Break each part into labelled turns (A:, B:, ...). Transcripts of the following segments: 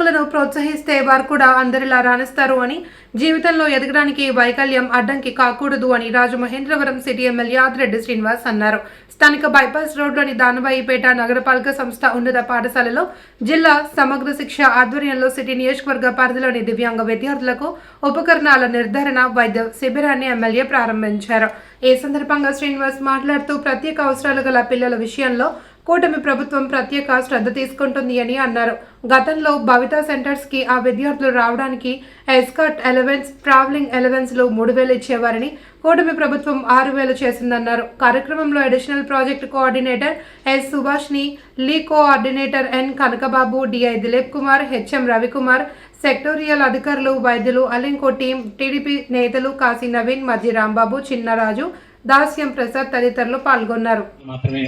A: దివ్యాంగులను ప్రోత్సహిస్తే వారు కూడా అందరిలా రాణిస్తారు అని జీవితంలో ఎదగడానికి వైకల్యం అడ్డంకి కాకూడదు అని Rajamahendravaram city MLA Adireddy Srinivas అన్నారు. స్థానిక బైపాస్ రోడ్లోని దానబాయిపేట నగరపాలక సంస్థ ఉన్నత పాఠశాలలో జిల్లా సమగ్ర శిక్ష ఆధ్వర్యంలో సిటీ నియోజకవర్గ పరిధిలోని దివ్యాంగ విద్యార్థులకు ఉపకరణాల నిర్ధారణ వైద్య శిబిరాన్ని ఎమ్మెల్యే ప్రారంభించారు. ఈ సందర్భంగా శ్రీనివాస్ మాట్లాడుతూ ప్రత్యేక అవసరాలు గల పిల్లల విషయంలో కూటమి ప్రభుత్వం ప్రత్యేక శ్రద్ధ తీసుకుంటుంది అని అన్నారు. గతంలో భవిత సెంటర్స్కి ఆ విద్యార్థులు రావడానికి ఎస్కాట్ ఎలవెన్స్ ట్రావెలింగ్ ఎలవెన్స్లు మూడు వేలు ఇచ్చేవారని కూటమి ప్రభుత్వం ఆరు వేలు చేసిందన్నారు. కార్యక్రమంలో additional project coordinator S Subhashini లీ coordinator N Kanakababu DI Dilip Kumar HM Ravikumar sectoral అధికారులు వైద్యులు అలింకో టీం టీడీపీ నేతలు కాశీ నవీన్ మధ్య రాంబాబు చిన్నరాజు దాస్యం ప్రసాద్ తదితరులు పాల్గొన్నారు.
B: మాత్రమే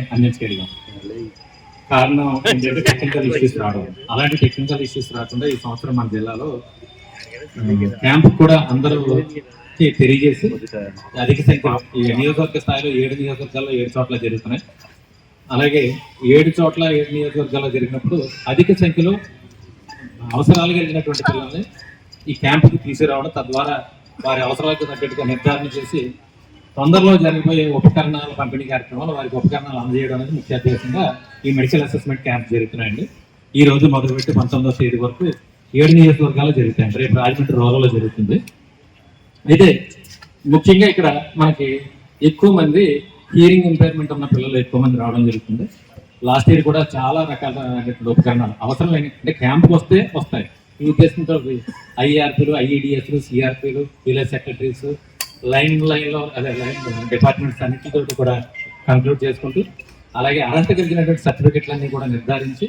B: కారణం ఏంటంటే టెక్నికల్ ఇష్యూస్ రావడం. అలాంటి టెక్నికల్ ఇష్యూస్ రాకుండా ఈ సంవత్సరం మన జిల్లాలో క్యాంప్ కూడా అందరూ తెలియజేసి అధిక సంఖ్యలో ఈ నియోజకవర్గ స్థాయిలో ఏడు నియోజకవర్గాల్లో ఏడు చోట్ల జరుగుతున్నాయి. అలాగే ఏడు చోట్ల ఏడు నియోజకవర్గాల్లో జరిగినప్పుడు అధిక సంఖ్యలో అవసరాలు కలిగినటువంటి పిల్లల్ని ఈ క్యాంపుకి తీసుకురావడం తద్వారా వారి అవసరాలకు తగ్గట్టుగా నిర్ధారణ చేసి తొందరలో జరిగిపోయే ఉపకరణాల పంపిణీ కార్యక్రమాలు వారికి ఉపకరణాలు అందజేయడం అనేది ముఖ్య ఉద్దేశంగా ఈ మెడికల్ అసెస్మెంట్ క్యాంప్ జరుగుతున్నాయండి. ఈ రోజు మొదలుపెట్టి పంతొమ్మిదవ తేదీ వరకు ఏడు నియోజకవర్గాలు జరుగుతాయండి. రేపు రాజమండ్రి రూరల్లో జరుగుతుంది. అయితే ముఖ్యంగా ఇక్కడ మనకి ఎక్కువ మంది హియరింగ్ ఇంపైర్మెంట్ ఉన్న పిల్లలు ఎక్కువ మంది రావడం జరుగుతుంది. లాస్ట్ ఇయర్ కూడా చాలా రకాల ఉపకరణాలు అవసరం లేని అంటే క్యాంప్కి వస్తే వస్తాయి. ఈ ఉద్దేశంతో ఐఆర్పీలు ఐఈడిఎస్లు సిఆర్పీలు విలేజ్ సెక్రటరీస్ లైన్ లైన్లో అదే లైన్ డిపార్ట్మెంట్స్ అన్నిటితో కూడా కంక్లూడ్ చేసుకుంటూ అలాగే అర్హత కలిగినటువంటి సర్టిఫికెట్లన్నీ కూడా నిర్ధారించి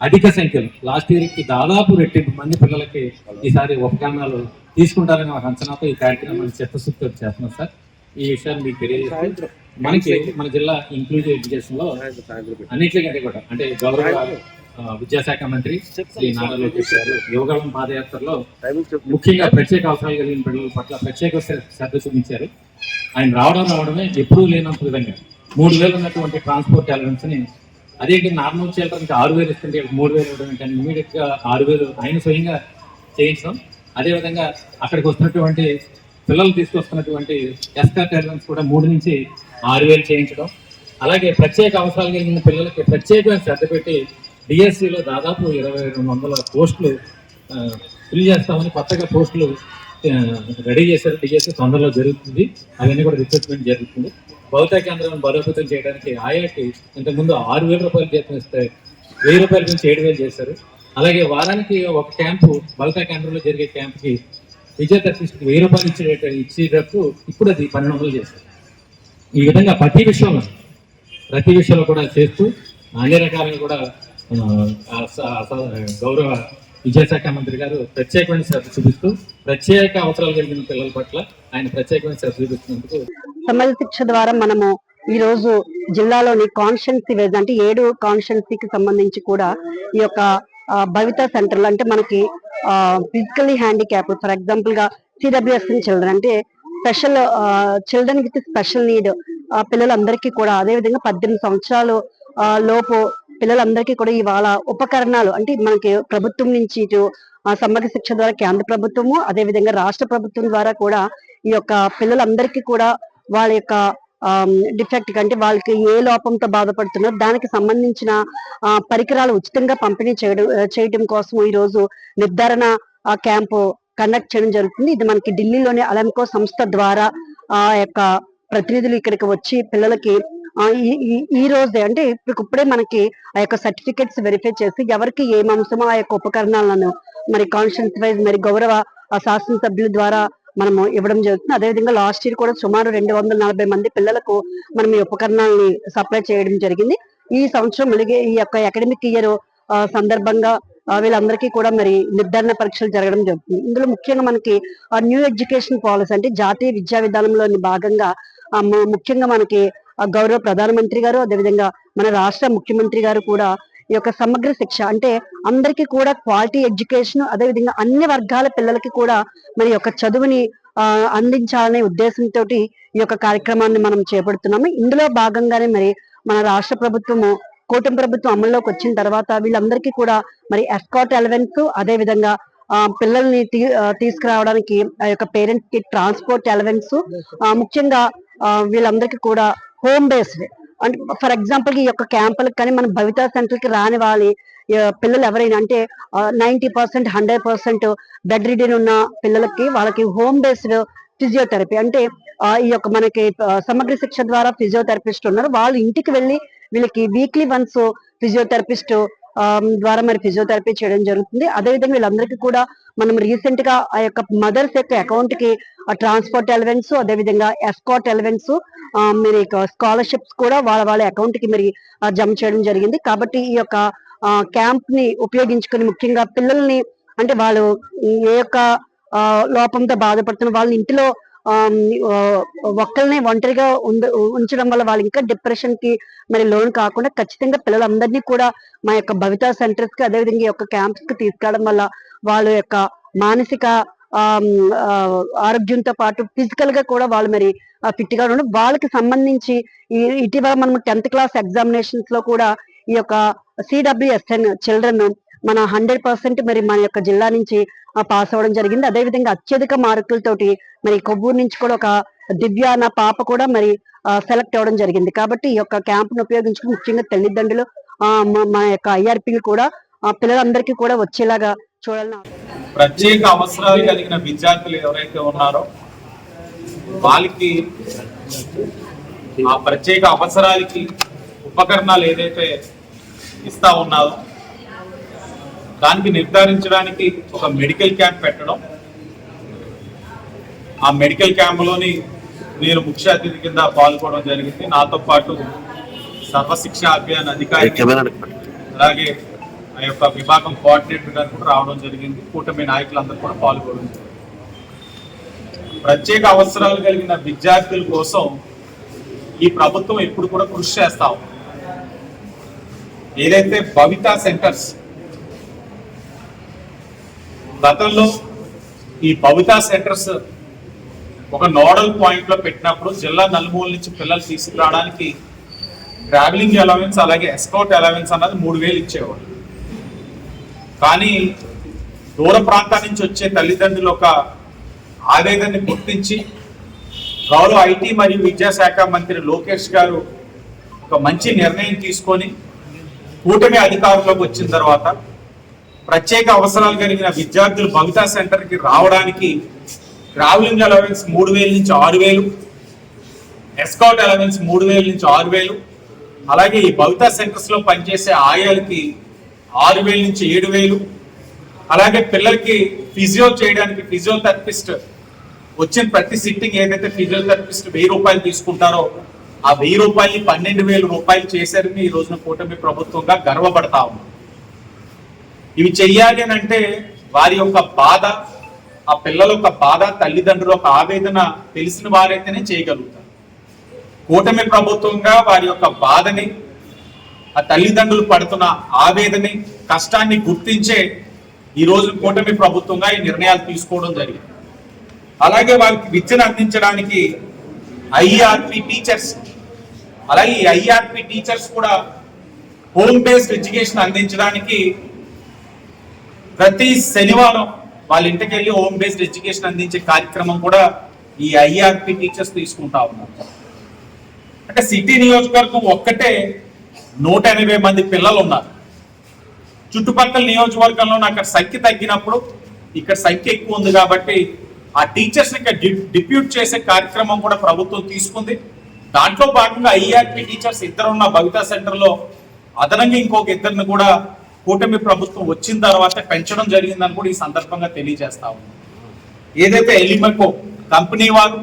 B: అధిక సంఖ్యలో లాస్ట్ ఇయర్కి దాదాపు రెట్టింపు మంది పిల్లలకి ఈసారి ఉపకరణాలు తీసుకుంటారని ఒక అంచనాతో ఈ కార్యక్రమాన్ని చిత్తశుద్ధితో చేస్తున్నాం సార్. ఈ విషయాన్ని మీకు తెలియజేస్తాను మనకి మన జిల్లా ఇంక్లూజివ్ ఎడ్యుకేషన్లో అన్నిటికంటే కూడా అంటే గౌరవ విద్యాశాఖ మంత్రి శ్రీ నారా లోకేష్ గారు పాదయాత్రలో ముఖ్యంగా ప్రత్యేక అవసరాలు కలిగిన పిల్లల పట్ల ప్రత్యేక శ్ర- శ్రద్ధ చూపించారు. ఆయన రావడం రావడమే ఎప్పుడూ లేనంత విధంగా. మూడు వేలు ఉన్నటువంటి ట్రాన్స్పోర్ట్ అలవెన్స్ని అదేంటి నార్మల్ చిల్డ్రన్కి ఆరు వేలు ఇస్తుంటే మూడు వేలు ఇవ్వడం ఇమీడియట్గా ఆరు వేలు ఆయన స్వయంగా చేయించడం. అదేవిధంగా అక్కడికి వస్తున్నటువంటి పిల్లలు తీసుకొస్తున్నటువంటి ఎస్కాట్ అలవెన్స్ కూడా మూడు నుంచి ఆరు వేలు చేయించడం. అలాగే ప్రత్యేక అవసరాలు కలిగిన పిల్లలకి ప్రత్యేకమైన శ్రద్ధ పెట్టి డిఎస్సిలో దాదాపు ఇరవై రెండు వందల పోస్టులు ఫిల్ చేస్తామని కొత్తగా పోస్టులు రెడీ చేశారు. డిఎస్సి తొందరలో జరుగుతుంది. అవన్నీ కూడా రిక్రూట్మెంట్ జరుగుతుంది. భౌతిక కేంద్రం బలోపేతం చేయడానికి ఆయాకి ఇంతకుముందు ఆరు వేల రూపాయలు జీతం ఇస్తే వెయ్యి రూపాయల నుంచి ఏడు వేలు చేశారు. అలాగే వారానికి ఒక క్యాంపు భౌతిక కేంద్రంలో జరిగే క్యాంప్కి విజేత ఫిజియోథెరపిస్ట్ వెయ్యి రూపాయలు ఇచ్చేట ఇచ్చేటప్పుడు ఇప్పుడు అది పన్నెండు వందలు చేశారు. ఈ విధంగా ప్రతి విషయంలో ప్రతి విషయంలో కూడా చేస్తూ అన్ని రకాలుగా కూడా గౌరవ విద్యాశాఖ మంత్రి గారు ప్రత్యేకమైన శ్రద్ధ చూపిస్తూ ప్రత్యేక అవసరాలు కలిగిన పిల్లల పట్ల ఆయన ప్రత్యేకమైన శ్రద్ధ చూపిస్తున్నందుకు
C: సమయ శిక్ష ద్వారా మనము ఈ రోజు జిల్లాలోని కాన్షియన్సీ వైజ్ అంటే ఏడు కాన్షియన్సీకి సంబంధించి కూడా ఈ యొక్క భవిత సెంటర్లు అంటే మనకి ఫిజికలీ హ్యాండిక్యాప్ ఫర్ ఎగ్జాంపుల్గా సిడబ్ల్యూఎస్ చిల్డ్రన్ అంటే special children with special need పిల్లలందరికీ కూడా అదే విధంగా పద్దెనిమిది సంవత్సరాలు లోపు పిల్లలందరికీ కూడా ఇవాళ ఉపకరణాలు అంటే మనకి ప్రభుత్వం నుంచి ఇటు సమగ్ర శిక్ష ద్వారా కేంద్ర ప్రభుత్వము అదే విధంగా రాష్ట్ర ప్రభుత్వం ద్వారా కూడా ఈ యొక్క పిల్లలందరికీ కూడా వాళ్ళ యొక్క డిఫెక్ట్ అంటే వాళ్ళకి ఏ లోపంతో బాధపడుతున్నారో దానికి సంబంధించిన పరికరాలు ఉచితంగా పంపిణీ చేయడం చేయడం కోసం ఈ రోజు నిర్ధారణ క్యాంపు కండక్ట్ చేయడం జరుగుతుంది. ఇది మనకి ఢిల్లీలోని అలంకో సంస్థ ద్వారా ఆ యొక్క ప్రతినిధులు ఇక్కడికి వచ్చి పిల్లలకి ఈ- ఈ- రోజే అంటే ఇప్పుడే మనకి ఆ యొక్క సర్టిఫికెట్స్ వెరిఫై చేసి ఎవరికి ఏం అంశమో ఆ యొక్క ఉపకరణాలను మరి కాన్షియన్స్ వైజ్ మరి గౌరవ ఆ శాసనసభ్యుల ద్వారా మనము ఇవ్వడం జరుగుతుంది. అదేవిధంగా లాస్ట్ ఇయర్ కూడా సుమారు రెండు వందల నలభై మంది పిల్లలకు మనం ఈ ఉపకరణాలని సప్లై చేయడం జరిగింది. ఈ సంవత్సరం అలాగే ఈ యొక్క అకాడమిక్ ఇయర్ సందర్భంగా వీళ్ళందరికీ కూడా మరి నిర్ధారణ పరీక్షలు జరగడం జరుగుతుంది. ఇందులో ముఖ్యంగా మనకి న్యూ ఎడ్యుకేషన్ పాలసీ అంటే జాతీయ విద్యా విధానంలోని భాగంగా ముఖ్యంగా మనకి గౌరవ ప్రధానమంత్రి గారు అదేవిధంగా మన రాష్ట్ర ముఖ్యమంత్రి గారు కూడా ఈ యొక్క సమగ్ర శిక్ష అంటే అందరికీ కూడా క్వాలిటీ ఎడ్యుకేషన్ అదేవిధంగా అన్ని వర్గాల పిల్లలకి కూడా మరి యొక్క చదువుని ఆ, అందించాలనే ఉద్దేశంతో ఈ యొక్క కార్యక్రమాన్ని మనం చేపడుతున్నాము. ఇందులో భాగంగానే మరి మన రాష్ట్ర ప్రభుత్వము కూటమి ప్రభుత్వం అమల్లోకి వచ్చిన తర్వాత వీళ్ళందరికీ కూడా మరి ఎస్కాట్ ఎలవెన్స్ అదే విధంగా ఆ, పిల్లల్ని తీ- తీసుకురావడానికి ఆ యొక్క పేరెంట్స్కి ట్రాన్స్పోర్ట్ ఎలవెన్స్ ముఖ్యంగా వీళ్ళందరికీ కూడా హోమ్ బేస్డ్ అంటే ఫర్ ఎగ్జాంపుల్ ఈ యొక్క క్యాంపులకు కానీ మన భవితా సెంటర్కి రాని వాళ్ళ పిల్లలు ఎవరైనా అంటే ninety percent hundred percent bedridden ఉన్న పిల్లలకి వాళ్ళకి హోమ్ బేస్డ్ ఫిజియోథెరపీ అంటే ఈ యొక్క మనకి సమగ్ర శిక్ష ద్వారా ఫిజియోథెరపిస్ట్ ఉన్నారు. వాళ్ళు ఇంటికి వెళ్ళి వీళ్ళకి వీక్లీ వన్స్ ఫిజియోథెరపిస్ట్ ద్వారా మరి ఫిజియోథెరపీ చేయడం జరుగుతుంది. అదేవిధంగా వీళ్ళందరికీ కూడా మనం రీసెంట్గా ఆ యొక్క మదర్స్ యొక్క అకౌంట్కి ట్రాన్స్పోర్ట్ ఎలవెన్స్ అదేవిధంగా ఎస్కాట్ ఎలవెన్స్ మరి స్కాలర్షిప్స్ కూడా వాళ్ళ వాళ్ళ అకౌంట్కి మరి జమ చేయడం జరిగింది. కాబట్టి ఈ యొక్క క్యాంప్ని ఉపయోగించుకొని ముఖ్యంగా పిల్లల్ని అంటే వాళ్ళు ఏ యొక్క లోపంతో బాధపడుతున్న వాళ్ళని ఇంటిలో ఆమ్, ఒంటరిగా ఉంచడం వల్ల వాళ్ళు ఇంకా డిప్రెషన్కి మరి లోన్ కాకుండా ఖచ్చితంగా పిల్లలందరినీ కూడా మా యొక్క భవితా సెంటర్స్కి అదేవిధంగా ఈ యొక్క క్యాంప్స్కి తీసుకెళ్ళడం వల్ల వాళ్ళ యొక్క మానసిక ఆరోగ్యంతో పాటు ఫిజికల్గా కూడా వాళ్ళు మరి ఫిట్గా ఉండడం వాళ్ళకి సంబంధించి ఇటీవల మనం టెన్త్ క్లాస్ ఎగ్జామినేషన్స్లో కూడా ఈ యొక్క సిడబ్ల్యూఎస్ఎన్ చిల్డ్రన్ మన హండ్రెడ్ పర్సెంట్ మరి మన యొక్క జిల్లా నుంచి పాస్ అవ్వడం జరిగింది. అదేవిధంగా అత్యధిక మార్కులతోటి మరి కొవ్వూరు నుంచి కూడా ఒక దివ్య నా పాప కూడా మరి సెలెక్ట్ అవ్వడం జరిగింది. కాబట్టి ఈ యొక్క క్యాంప్ను ఉపయోగించుకుని ముఖ్యంగా తల్లిదండ్రులు ఆ, యొక్క ఐఆర్పీలు కూడా ఆ పిల్లలందరికీ కూడా వచ్చేలాగా చూడాలని
D: ప్రత్యేక అవసరాలు కలిగిన విద్యార్థులు ఎవరైతే ఉన్నారో వాళ్ళకి ఆ ప్రత్యేక అవసరాలకి ఉపకరణాలు ఏదైతే ఇస్తా ఉన్నారో దానికి నిర్ధారించడానికి ఒక మెడికల్ క్యాంప్ పెట్టడం. ఆ మెడికల్ క్యాంపులోని నేను ముఖ్య అతిథి కింద పాల్గొనడం జరిగింది. నాతో పాటు సర్వశిక్ష అభియాన్ అధికారి అలాగే ఆ యొక్క విభాగం కోఆర్డినేటర్ గారు కూడా రావడం జరిగింది. కూటమి నాయకులందరూ కూడా పాల్గొనడం జరిగింది. ప్రత్యేక అవసరాలు కలిగిన విద్యార్థుల కోసం ఈ ప్రభుత్వం ఎప్పుడు కూడా కృషి చేస్తా ఏదైతే భవితా సెంటర్స్ గతంలో ఈ భవితా సెంటర్స్ ఒక నోడల్ పాయింట్లో పెట్టినప్పుడు జిల్లా నలుమూల నుంచి పిల్లలు తీసుకురావడానికి ట్రావెలింగ్ అలవెన్స్ అలాగే ఎస్కౌట్ అలవెన్స్ అన్నది మూడు వేలు ఇచ్చేవాళ్ళు. కానీ దూర ప్రాంతాల నుంచి వచ్చే తల్లిదండ్రులు ఒక ఆవేదనని గుర్తించి గౌరవ ఐటీ మరియు విద్యాశాఖ మంత్రి లోకేష్ గారు ఒక మంచి నిర్ణయం తీసుకొని కూటమి అధికారంలోకి వచ్చిన తర్వాత ప్రత్యేక అవసరాలు కలిగిన విద్యార్థులు భవితా సెంటర్కి రావడానికి ట్రావెలింగ్ అలవెన్స్ మూడు వేల నుంచి ఆరు వేలు ఎస్కౌట్ అలవెన్స్ మూడు వేల నుంచి ఆరు వేలు అలాగే ఈ భవితా సెంటర్స్లో పనిచేసే ఆయాలకి ఆరు వేల నుంచి ఏడు వేలు అలాగే పిల్లలకి ఫిజియో చేయడానికి ఫిజియోథెరపిస్ట్ వచ్చిన ప్రతి సిట్టింగ్ ఏదైతే ఫిజియోథెరపిస్ట్ వెయ్యి రూపాయలు తీసుకుంటారో ఆ వెయ్యి రూపాయలు పన్నెండు వేల రూపాయలు చేశారని ఈ రోజున కూటమి ప్రభుత్వంగా గర్వపడతా ఉన్నాం ఇవి చెయ్యాలి అని అంటే వారి యొక్క బాధ ఆ పిల్లల యొక్క బాధ తల్లిదండ్రుల యొక్క ఆవేదన తెలిసిన వారైతేనే చేయగలుగుతారు. కూటమి ప్రభుత్వంగా వారి యొక్క బాధని ఆ తల్లిదండ్రులు పడుతున్న ఆవేదని కష్టాన్ని గుర్తించే ఈ రోజు కూటమి ప్రభుత్వంగా ఈ నిర్ణయాలు తీసుకోవడం జరిగింది. అలాగే వారికి విద్యను అందించడానికి ఐఆర్పి టీచర్స్ అలాగే ఈ ఐఆర్పి టీచర్స్ కూడా హోమ్ బేస్డ్ ఎడ్యుకేషన్ అందించడానికి ప్రతి శనివారం వాళ్ళ ఇంటికి వెళ్ళి హోమ్ బేస్డ్ ఎడ్యుకేషన్ అందించే కార్యక్రమం కూడా ఈ ఐఆర్పి టీచర్స్ తీసుకుంటా ఉన్నారు. అంటే సిటీ నియోజకవర్గం ఒక్కటే నూట ఎనభై మంది పిల్లలు ఉన్నారు. చుట్టుపక్కల నియోజకవర్గంలో నాకు సంఖ్య తగ్గినప్పుడు ఇక్కడ సంఖ్య ఎక్కువ ఉంది కాబట్టి ఆ టీచర్స్ ఇంకా డిప్యూట్ చేసే కార్యక్రమం కూడా ప్రభుత్వం తీసుకుంది. దాంట్లో భాగంగా ఐఆర్పి టీచర్స్ ఇద్దరున్న భవితా సెంటర్లో అదనంగా ఇంకొక ఇద్దరిని కూడా కూటమి ప్రభుత్వం వచ్చిన తర్వాత పెంచడం జరిగిందని కూడా ఈ సందర్భంగా తెలియజేస్తా ఉంది ఏదైతే ఎలిమెకో కంపెనీ వారు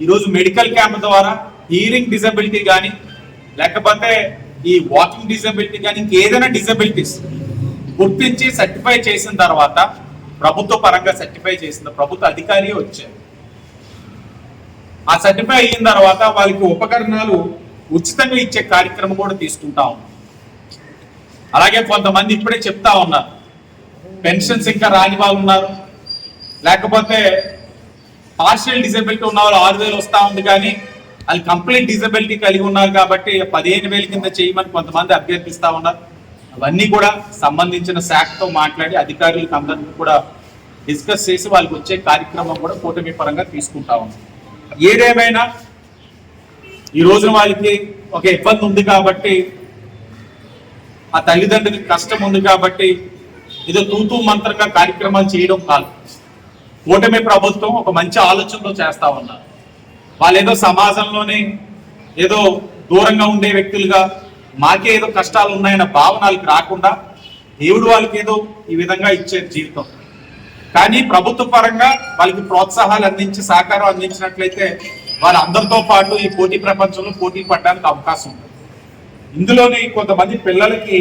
D: ఈరోజు మెడికల్ క్యాంప్ ద్వారా హీరింగ్ డిజబిలిటీ కానీ లేకపోతే ఈ వాకింగ్ డిజబిలిటీ కానీ ఇంకేదైనా డిజబిలిటీస్ గుర్తించి సర్టిఫై చేసిన తర్వాత ప్రభుత్వ పరంగా సర్టిఫై చేసిన ప్రభుత్వ అధికారి వచ్చారు. ఆ సర్టిఫై అయిన తర్వాత వాళ్ళకి ఉపకరణాలు ఉచితంగా ఇచ్చే కార్యక్రమం కూడా తీసుకుంటా ఉంది అలాగే కొంతమంది ఇప్పుడే చెప్తా ఉన్నారు. పెన్షన్స్ ఇంకా రాని వాళ్ళు ఉన్నారు. లేకపోతే పార్షియల్ డిజబిలిటీ ఉన్న వాళ్ళు ఆరు వేలు వస్తూ ఉంది కానీ వాళ్ళు కంప్లీట్ డిజబిలిటీ కలిగి ఉన్నారు కాబట్టి పదిహేను వేల కింద చేయమని కొంతమంది అభ్యర్థిస్తూ ఉన్నారు. అవన్నీ కూడా సంబంధించిన శాఖతో మాట్లాడి అధికారులకు అందరికీ కూడా డిస్కస్ చేసి వాళ్ళకి వచ్చే కార్యక్రమం కూడా కూటమి పరంగా తీసుకుంటా ఉన్నాం. ఏదేమైనా ఈ రోజున వాళ్ళకి ఒక ఇబ్బంది ఉంది కాబట్టి ఆ తల్లిదండ్రులకు కష్టం ఉంది కాబట్టి ఏదో తూతూ మంత్రంగా కార్యక్రమాలు చేయడం కాదు. కూటమి ప్రభుత్వం ఒక మంచి ఆలోచనతో చేస్తా ఉన్నారు. వాళ్ళు ఏదో సమాజంలోనే ఏదో దూరంగా ఉండే వ్యక్తులుగా మాకే ఏదో కష్టాలు ఉన్నాయన్న భావన వాళ్ళకి రాకుండా దేవుడు వాళ్ళకి ఏదో ఈ విధంగా ఇచ్చే జీవితం. కానీ ప్రభుత్వ పరంగా వాళ్ళకి ప్రోత్సాహాలు అందించి సహకారం అందించినట్లయితే వారు అందరితో పాటు ఈ పోటీ ప్రపంచంలో పోటీ పడడానికి అవకాశం ఉంది. ఇందులోని కొంతమంది పిల్లలకి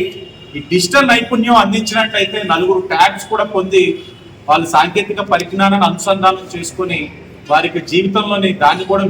D: ఈ డిజిటల్ నైపుణ్యం అందించినట్లయితే నలుగురు ట్యాగ్స్ కూడా పొంది వాళ్ళు సాంకేతిక పరిజ్ఞానాన్ని అనుసంధానం చేసుకొని వారికి జీవితంలోని దాన్ని కూడా